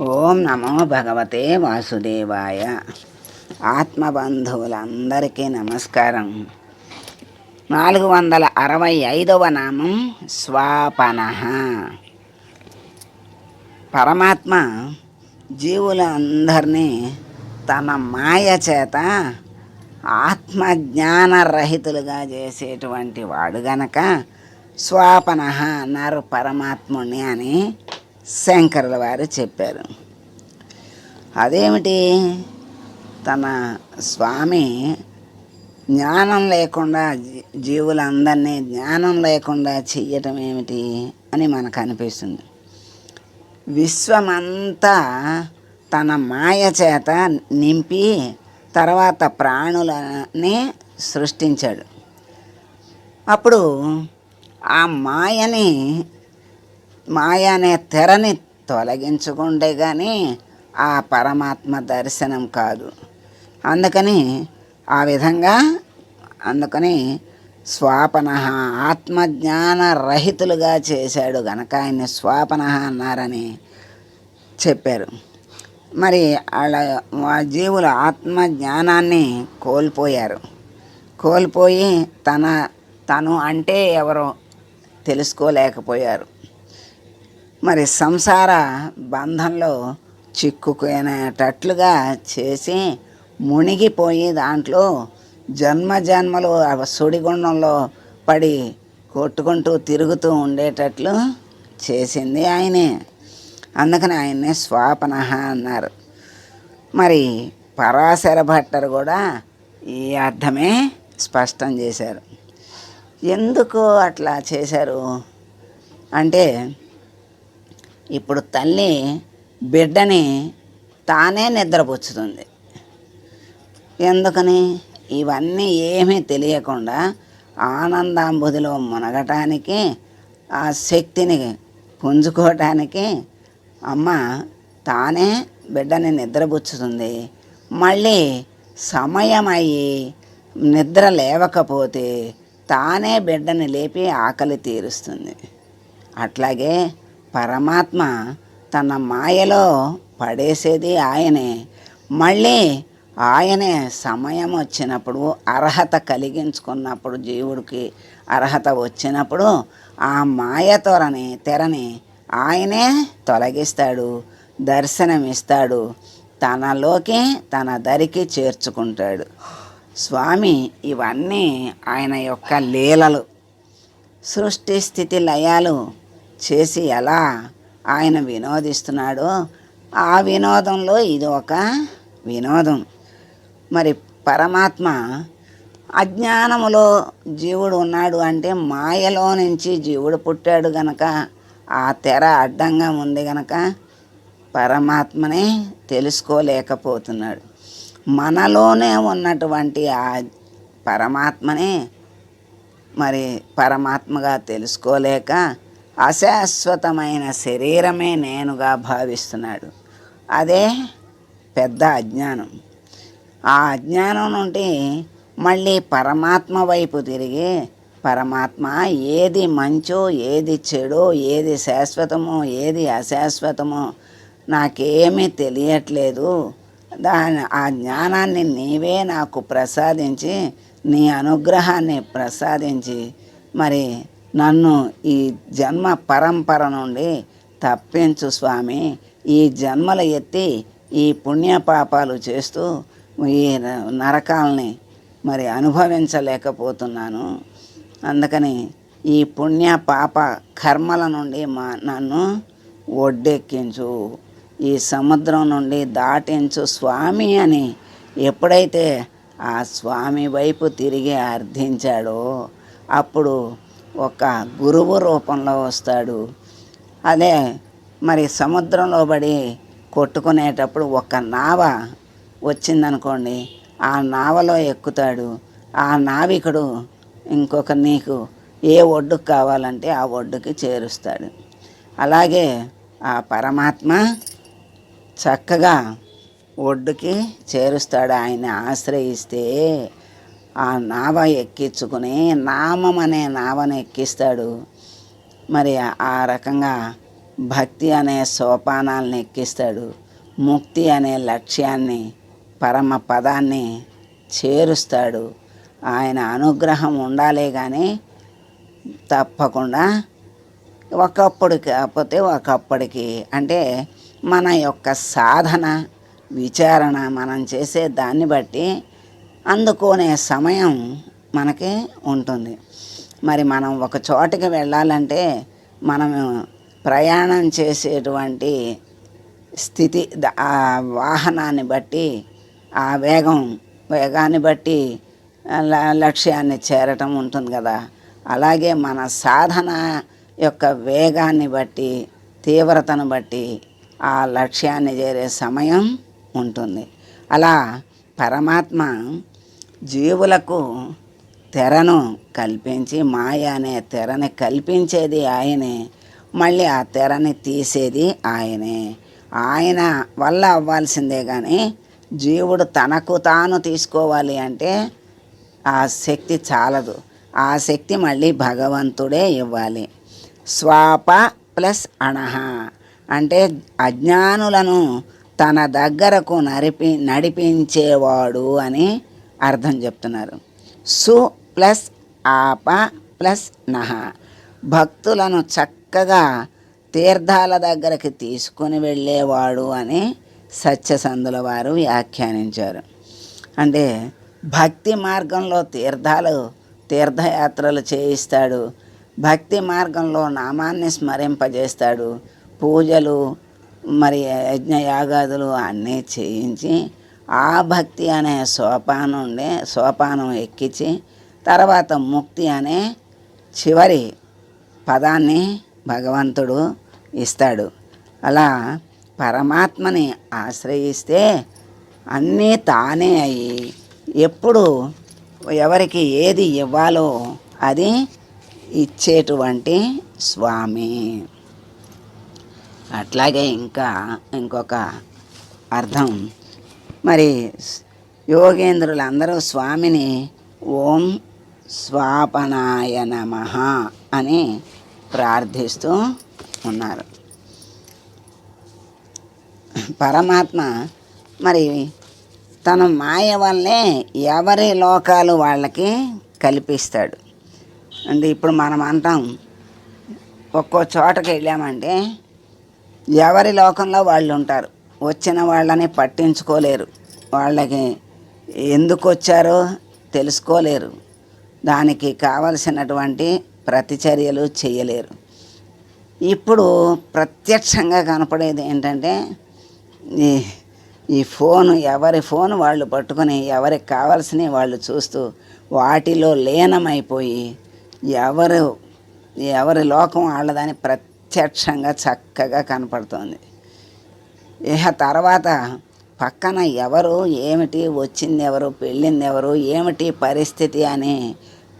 ఓం నమో భగవతే వాసుదేవాయ. ఆత్మబంధువులందరికీ నమస్కారం. నాలుగు వందల అరవై ఐదవ నామం స్వాపన. పరమాత్మ జీవులందరినీ తన మాయ చేత ఆత్మజ్ఞానరహితులుగా చేసేటువంటి వాడు గనక స్వాపన అన్నారు పరమాత్ముని అని శంకరుల వారు చెప్పారు. అదేమిటి? తన స్వామి జ్ఞానం లేకుండా జీవులందరినీ జ్ఞానం లేకుండా చెయ్యటం ఏమిటి అని మనకు అనిపిస్తుంది. విశ్వమంతా తన మాయ చేత నింపి తర్వాత ప్రాణులని సృష్టించాడు. అప్పుడు ఆ మాయని మాయ అనే తెరని తొలగించుకుంటే కానీ ఆ పరమాత్మ దర్శనం కాదు. అందుకని ఆ విధంగా అందుకని స్వాపన ఆత్మజ్ఞాన రహితులుగా చేశాడు గనక ఆయన్ని స్వాపన అన్నారని చెప్పారు. మరి వాళ్ళ ఆ జీవులు ఆత్మ జ్ఞానాన్ని కోల్పోయారు. కోల్పోయి తన తను అంటే ఎవరో తెలుసుకోలేకపోయారు. మరి సంసార బంధంలో చిక్కుకునేటట్లుగా చేసి మునిగిపోయి దాంట్లో జన్మ జన్మలు సుడిగుండంలో పడి కొట్టుకుంటూ తిరుగుతూ ఉండేటట్లు చేసింది ఆయనే. అందుకని ఆయన్నే స్వాపన అన్నారు. మరి పరాశర భట్టర్ కూడా ఈ అర్థమే స్పష్టం చేశారు. ఎందుకు అట్లా చేశారు? అంటే ఇప్పుడు తల్లి బిడ్డని తానే నిద్రపుచ్చుతుంది. ఎందుకని? ఇవన్నీ ఏమీ తెలియకుండా ఆనందాంబుధిలో మునగటానికి ఆ శక్తిని పుంజుకోవటానికి అమ్మ తానే బిడ్డని నిద్రపుచ్చుతుంది. మళ్ళీ సమయం అయ్యి నిద్ర లేవకపోతే తానే బిడ్డని లేపి ఆకలి తీరుస్తుంది. అట్లాగే పరమాత్మ తన మాయలో పడేసేది ఆయనే. మళ్ళీ ఆయనే సమయం వచ్చినప్పుడు అర్హత కలిగించుకున్నప్పుడు జీవుడికి అర్హత వచ్చినప్పుడు ఆ మాయ తొరని తెరని ఆయనే తొలగిస్తాడు దర్శనమిస్తాడు తనలోకి తన దరికి చేర్చుకుంటాడు. స్వామి ఇవన్నీ ఆయన యొక్క లీలలు. సృష్టి స్థితి లయాలు చేసి ఎలా ఆయన వినోదిస్తున్నాడో ఆ వినోదంలో ఇది ఒక వినోదం. మరి పరమాత్మ అజ్ఞానములో జీవుడు ఉన్నాడు అంటే మాయలో నుంచి జీవుడు పుట్టాడు గనక ఆ తెర అడ్డంగా ఉంది గనక పరమాత్మనే తెలుసుకోలేకపోతున్నాడు. మనలోనే ఉన్నటువంటి ఆ పరమాత్మనే మరి పరమాత్మగా తెలుసుకోలేక అశాశ్వతమైన శరీరమే నేనుగా భావిస్తున్నాడు. అదే పెద్ద అజ్ఞానం. ఆ అజ్ఞానం నుండి మళ్ళీ పరమాత్మ వైపు తిరిగి పరమాత్మ ఏది మంచో ఏది చెడో ఏది శాశ్వతమో ఏది అశాశ్వతమో నాకేమీ తెలియట్లేదు. దాని ఆ జ్ఞానాన్ని నీవే నాకు ప్రసాదించి నీ అనుగ్రహాన్ని ప్రసాదించి మరి నన్ను ఈ జన్మ పరంపర నుండి తప్పించు స్వామి. ఈ జన్మలు ఎత్తి ఈ పుణ్యపాపాలు చేస్తూ ఈ న- మరి అనుభవించలేకపోతున్నాను. అందుకని ఈ పుణ్య పాప కర్మల నుండి మా నన్ను ఒడ్డెక్కించు. ఈ సముద్రం నుండి దాటించు స్వామి అని ఎప్పుడైతే ఆ స్వామి వైపు తిరిగి అర్థించాడో అప్పుడు ఒక గురువు రూపంలో వస్తాడు. అదే మరి సముద్రంలో పడి కొట్టుకునేటప్పుడు ఒక నావ వచ్చిందనుకోండి ఆ నావలో ఎక్కుతాడు. ఆ నావికుడు ఇంకొక నీకు ఏ ఒడ్డుకు కావాలంటే ఆ ఒడ్డుకి చేరుస్తాడు. అలాగే ఆ పరమాత్మ చక్కగా ఒడ్డుకి చేరుస్తాడు. ఆయన ఆశ్రయిస్తే ఆ నావ ఎక్కించుకుని నామం అనే నావను ఎక్కిస్తాడు. మరి ఆ రకంగా భక్తి అనే సోపానాలను ఎక్కిస్తాడు. ముక్తి అనే లక్ష్యాన్ని పరమ పదాన్ని చేరుస్తాడు. ఆయన అనుగ్రహం ఉండాలే కానీ తప్పకుండా ఒకప్పుడు కాకపోతే ఒకప్పటికి అంటే మన యొక్క సాధన విచారణ మనం చేసే దాన్ని బట్టి అందుకునే సమయం మనకి ఉంటుంది. మరి మనం ఒక చోటకి వెళ్ళాలంటే మనం ప్రయాణం చేసేటువంటి స్థితి ఆ వాహనాన్ని బట్టి ఆ వేగం వేగాన్ని బట్టి లక్ష్యాన్ని చేరటం ఉంటుంది కదా. అలాగే మన సాధన యొక్క వేగాన్ని బట్టి తీవ్రతను బట్టి ఆ లక్ష్యాన్ని చేరే సమయం ఉంటుంది. అలా పరమాత్మ జీవులకు తెరను కల్పించి మాయ అనే తెరని కల్పించేది ఆయనే. మళ్ళీ ఆ తెరని తీసేది ఆయనే. ఆయన వల్ల అవ్వాల్సిందే కానీ జీవుడు తనకు తాను తీసుకోవాలి అంటే ఆ శక్తి చాలదు. ఆ శక్తి మళ్ళీ భగవంతుడే ఇవ్వాలి. స్వాప ప్లస్ అణహ. అంటే అజ్ఞానులను తన దగ్గరకు నడిపి నడిపించేవాడు అని అర్థం చెప్తున్నారు. సు ప్లస్ ఆప ప్లస్ నహ. భక్తులను చక్కగా తీర్థాల దగ్గరికి తీసుకొని వెళ్ళేవాడు అని సత్యసంధుల వారు వ్యాఖ్యానించారు. అంటే భక్తి మార్గంలో తీర్థాలు తీర్థయాత్రలు చేయిస్తాడు. భక్తి మార్గంలో నామాన్ని స్మరింపజేస్తాడు. పూజలు మరి యజ్ఞయాగాదులు అన్నీ చేయించి ఆ భక్తి అనే సోపానం ఉండే సోపానం ఎక్కించి తర్వాత ముక్తి అనే చివరి పదాన్ని భగవంతుడు ఇస్తాడు. అలా పరమాత్మని ఆశ్రయిస్తే అన్నీ తానే అయ్యి ఎప్పుడు ఎవరికి ఏది ఇవ్వాలో అది ఇచ్చేటువంటి స్వామి. అట్లాగే ఇంకా ఇంకొక అర్థం మరి యోగేంద్రులందరూ స్వామిని ఓం స్వాపనాయ నమ అని ప్రార్థిస్తూ ఉన్నారు. పరమాత్మ మరి తన మాయ వల్లే ఎవరి లోకాలు వాళ్ళకి కల్పిస్తాడు. అంటే ఇప్పుడు మనం అంటాం ఒక్కో చోటకి వెళ్ళామంటే ఎవరి లోకంలో వాళ్ళు ఉంటారు వచ్చిన వాళ్ళని పట్టించుకోలేరు. వాళ్ళకి ఎందుకు వచ్చారో తెలుసుకోలేరు. దానికి కావలసినటువంటి ప్రతిచర్యలు చేయలేరు. ఇప్పుడు ప్రత్యక్షంగా కనపడేది ఏంటంటే ఈ ఈ ఫోన్ ఎవరి ఫోన్ వాళ్ళు పట్టుకొని ఎవరికి కావాల్సినవి వాళ్ళు చూస్తూ వాటిలో లీనమైపోయి ఎవరు ఎవరి లోకం వాళ్ళదని ప్రత్యక్షంగా చక్కగా కనపడుతోంది. ఇక తర్వాత పక్కన ఎవరు ఏమిటి వచ్చింది ఎవరు పెళ్ళింది ఎవరు ఏమిటి పరిస్థితి అని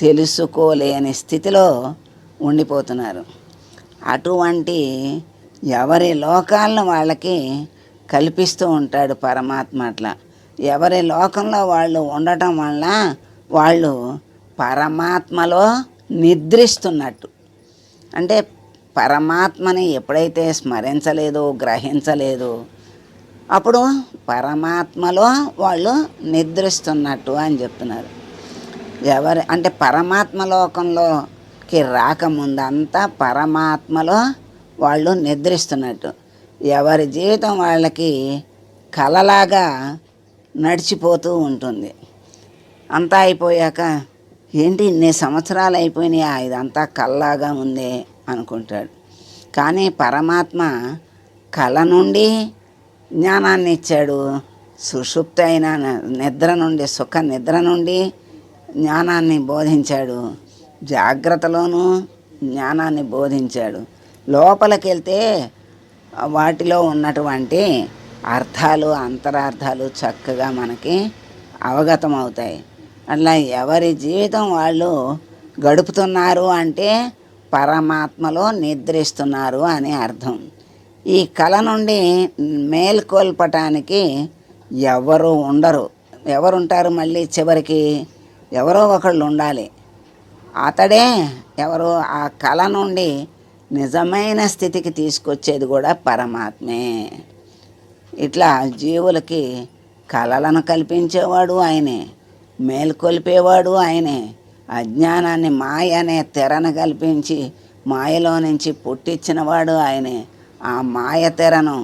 తెలుసుకోలేని స్థితిలో ఉండిపోతున్నారు. అటువంటి ఎవరి లోకాలను వాళ్ళకి కల్పిస్తూ ఉంటాడు పరమాత్మ అట్లా. ఎవరి లోకంలో వాళ్ళు ఉండటం వల్ల వాళ్ళు పరమాత్మలో నిద్రిస్తున్నట్టు. అంటే పరమాత్మని ఎప్పుడైతే స్మరించలేదో గ్రహించలేదో అప్పుడు పరమాత్మలో వాళ్ళు నిద్రిస్తున్నట్టు అని చెప్తున్నారు. ఎవరి అంటే పరమాత్మ లోకంలోకి రాకముందంతా పరమాత్మలో వాళ్ళు నిద్రిస్తున్నట్టు. ఎవరి జీవితం వాళ్ళకి కలలాగా నడిచిపోతూ ఉంటుంది. అంతా అయిపోయాక ఏంటి ఇన్ని సంవత్సరాలు అయిపోయినాయా? ఇదంతా కల్లాగా ఉంది? అనుకుంటాడు. కానీ పరమాత్మ కళ నుండి జ్ఞానాన్ని ఇచ్చాడు సుషుప్త అయిన నిద్ర నుండి సుఖ నిద్ర నుండి జ్ఞానాన్ని బోధించాడు. జాగ్రత్తలోనూ జ్ఞానాన్ని బోధించాడు. లోపలికి వెళ్తే వాటిలో ఉన్నటువంటి అర్థాలు అంతరార్థాలు చక్కగా మనకి అవగతం అవుతాయి అట్లా ఎవరి జీవితం వాళ్ళు గడుపుతున్నారు అంటే పరమాత్మలో నిద్రిస్తున్నారు అని అర్థం. ఈ కళ నుండి మేల్కొల్పటానికి ఎవరు ఉండరు. ఎవరుంటారు మళ్ళీ చివరికి? ఎవరో ఒకళ్ళు ఉండాలి. అతడే ఎవరు ఆ కళ నుండి నిజమైన స్థితికి తీసుకొచ్చేది కూడా పరమాత్మే. ఇట్లా జీవులకి కళలను కల్పించేవాడు ఆయనే మేల్కొల్పేవాడు ఆయనే అజ్ఞానాన్ని మాయ అనే తెరను కల్పించి మాయలో నుంచి పుట్టించినవాడు ఆయనే. ఆ మాయ తెరను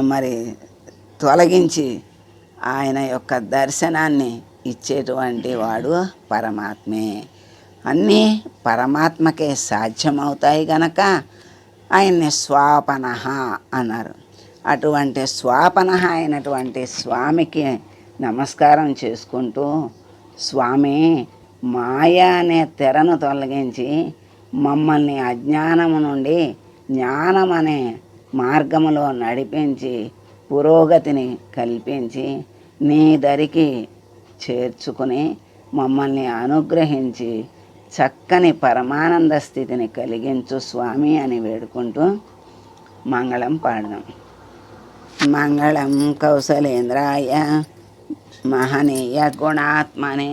మరి తొలగించి ఆయన యొక్క దర్శనాన్ని ఇచ్చేటువంటి వాడు పరమాత్మే. అన్నీ పరమాత్మకే సాధ్యమవుతాయి గనక ఆయన్ని స్వాపన అన్నారు. అటువంటి స్వాపన అయినటువంటి స్వామికి నమస్కారం చేసుకుంటూ స్వామి మాయ అనే తెరను తొలగించి మమ్మల్ని అజ్ఞానము నుండి జ్ఞానం అనే మార్గములో నడిపించి పురోగతిని కల్పించి నీ దరికి చేర్చుకుని మమ్మల్ని అనుగ్రహించి చక్కని పరమానంద స్థితిని కలిగించు స్వామి అని వేడుకుంటూ మంగళం పాడదాం. మంగళం కౌశలేంద్రాయ మహనీయ గుణాత్మనే